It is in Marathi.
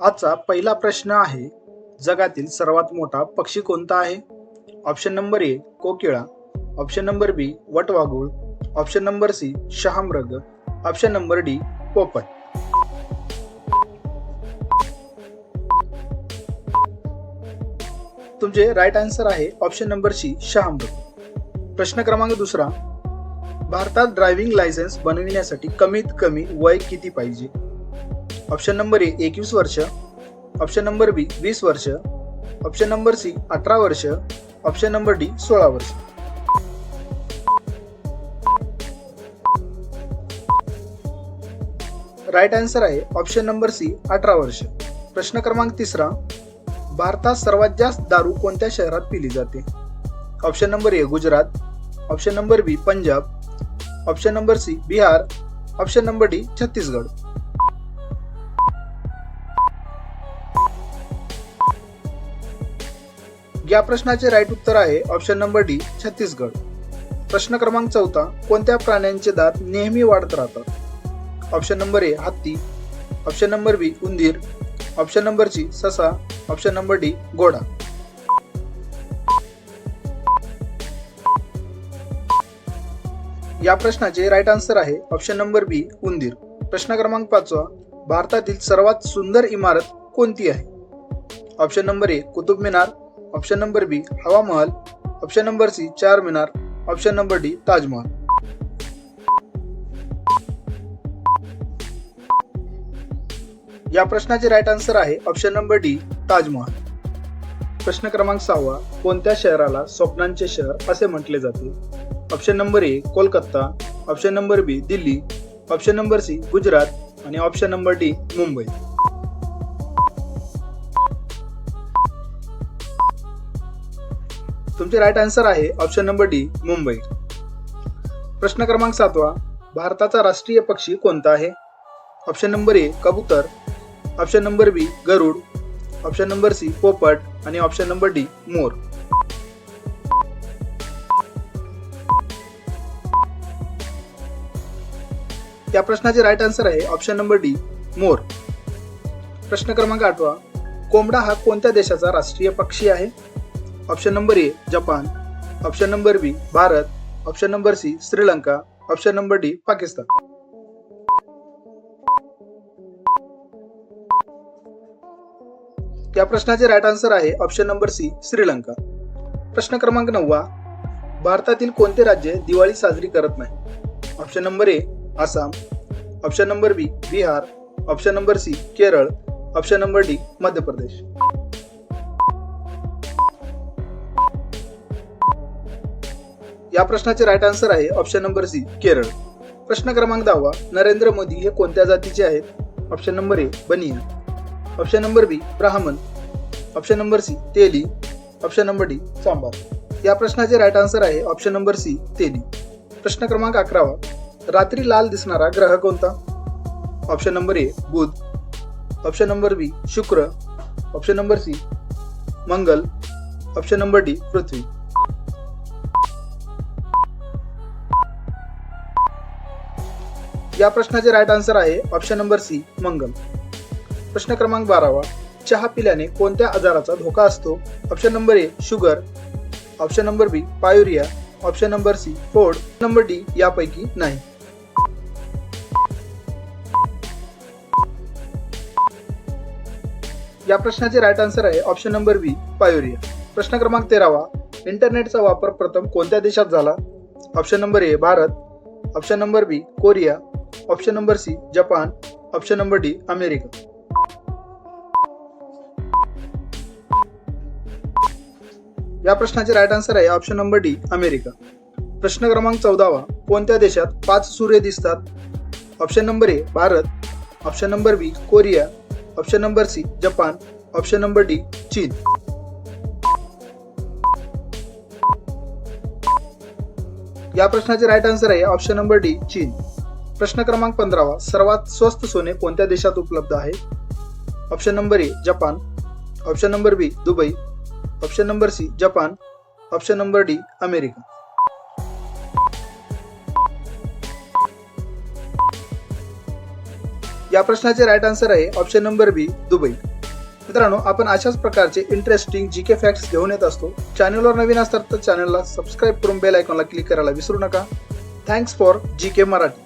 आजचा पहिला प्रश्न आहे जगातील सर्वात मोठा पक्षी कोणता आहे? ऑप्शन नंबर ए कोकिळा. ऑप्शन नंबर बी वटवाघूळ. ऑप्शन नंबर सी शहामृग. ऑप्शन नंबर डी पोपट. तुमचे राईट आन्सर आहे ऑप्शन नंबर सी शहामृग. प्रश्न क्रमांक दुसरा. भारतात ड्रायव्हिंग लायसन्स बनविण्यासाठी कमीत कमी वय किती पाहिजे? ऑप्शन नंबर ए एकवीस वर्ष. ऑप्शन नंबर बी वीस वर्ष. ऑप्शन नंबर सी अठरा वर्ष. ऑप्शन नंबर डी सोळा वर्ष. राईट आन्सर आहे ऑप्शन नंबर सी अठरा वर्ष. प्रश्न क्रमांक तिसरा. भारतात सर्वात जास्त दारू कोणत्या शहरात पिली जाते? Option number A Gujarat. Option number B Punjab. Option number C Bihar. Option number D Chhattisgarh. या प्रश्नाचे राईट उत्तर आहे ऑप्शन नंबर डी छत्तीसगड. प्रश्न क्रमांक चौथा कोणत्या प्राण्यांचे दात नेहमी वाढत राहतात? ऑप्शन नंबर ए हत्ती. ऑप्शन नंबर बी उंदीर. ऑप्शन नंबर सी ससा. ऑप्शन नंबर डी घोडा. या प्रश्नाचे राईट आन्सर आहे ऑप्शन नंबर बी उंदीर. प्रश्न क्रमांक पाचवा भारतातील सर्वात सुंदर इमारत कोणती आहे? Option number A Qutub Minar. Option number B Hawa Mahal. Option number C Charminar. Option number D Taj Mahal. या प्रश्नाचे राईट आन्सर आहे ऑप्शन नंबर डी ताजमहल. प्रश्न क्रमांक सहावा कोणत्या शहराला स्वप्नांचे शहर असे म्हटले जाते? Option number A Kolkata. Option number B Delhi. Option number C Gujarat. आणि ऑप्शन नंबर डी मुंबई. तुमचे राईट आन्सर आहे ऑप्शन नंबर डी मुंबई. प्रश्न क्रमांक सातवा भारताचा राष्ट्रीय पक्षी कोणता आहे? ऑप्शन नंबर ए कबूतर. ऑप्शन नंबर बी गरुड. ऑप्शन नंबर सी पोपट. आणि ऑप्शन नंबर डी मोर. त्या प्रश्नाचे राईट आन्सर आहे ऑप्शन नंबर डी मोर. प्रश्न क्रमांक आठवा कोंबडा हा कोणत्या देशाचा राष्ट्रीय पक्षी आहे? Option number A Japan option number B Bharat option number C Sri Lanka option number D Pakistan त्या प्रश्नाचे राईट आन्सर आहे ऑप्शन नंबर सी श्रीलंका प्रश्न क्रमांक नववा. भारतातील कोणते राज्य दिवाळी साजरी करत नाही? Option number A Assam. Option number B Bihar. Option number C Kerala. Option number D Madhya Pradesh. या प्रश्नाचे राईट आन्सर आहे ऑप्शन नंबर सी केरळ. प्रश्न क्रमांक दहावा नरेंद्र मोदी हे कोणत्या जातीचे आहेत? ऑप्शन नंबर ए बनिया ऑप्शन नंबर बी ब्राह्मण. ऑप्शन नंबर सी तेली. Option number D sambar. या प्रश्नाचे राईट आन्सर आहे ऑप्शन नंबर सी तेली. प्रश्न क्रमांक अकरावा रात्री लाल दिसणारा ग्रह कोणता? ऑप्शन नंबर ए बुध. ऑप्शन नंबर बी शुक्र. ऑप्शन नंबर सी मंगल. ऑप्शन नंबर डी पृथ्वी. या प्रश्नाचे राईट आन्सर आहे ऑप्शन नंबर सी मंगल. प्रश्न क्रमांक बारावा. चहा पिल्याने कोणत्या आजाराचा धोका असतो? Option number A sugar option number B पायुरिया. Option number C फोड नंबर डी यापैकी नाही. या प्रश्नाचे राईट आन्सर आहे ऑप्शन नंबर बी पायुरिया. प्रश्न क्रमांक तेरावा. इंटरनेटचा वापर प्रथम कोणत्या देशात झाला? Option number A Bharat. Option number B Korea. Option number C Japan. Option number D America. या प्रश्नाचे राईट आन्सर आहे ऑप्शन नंबर डी अमेरिका. प्रश्न क्रमांक चौदावा कोणत्या देशात पाच सूर्य दिसतात? Option number A Bharat. Option number B Korea. Option number C Japan. Option number D चीन. या प्रश्नाचे राईट आन्सर आहे ऑप्शन नंबर डी चीन. प्रश्न क्रमांक पंधरावा. सर्वात स्वस्त सोने कोणत्या देशात उपलब्ध आहे? Option number A Japan. Option number B Dubai. Option number C Japan. Option number D America. या प्रश्नाचे राईट आन्सर आहे ऑप्शन नंबर बी दुबई. मित्रांनो आपण अशाच प्रकारचे इंटरेस्टिंग जी के फॅक्ट्स घेऊन येत असतो. चॅनलवर नवीन असतात तर चॅनलला सबस्क्राईब करून बेल आयकॉनला क्लिक करायला विसरू नका. Thanks for G K Marathi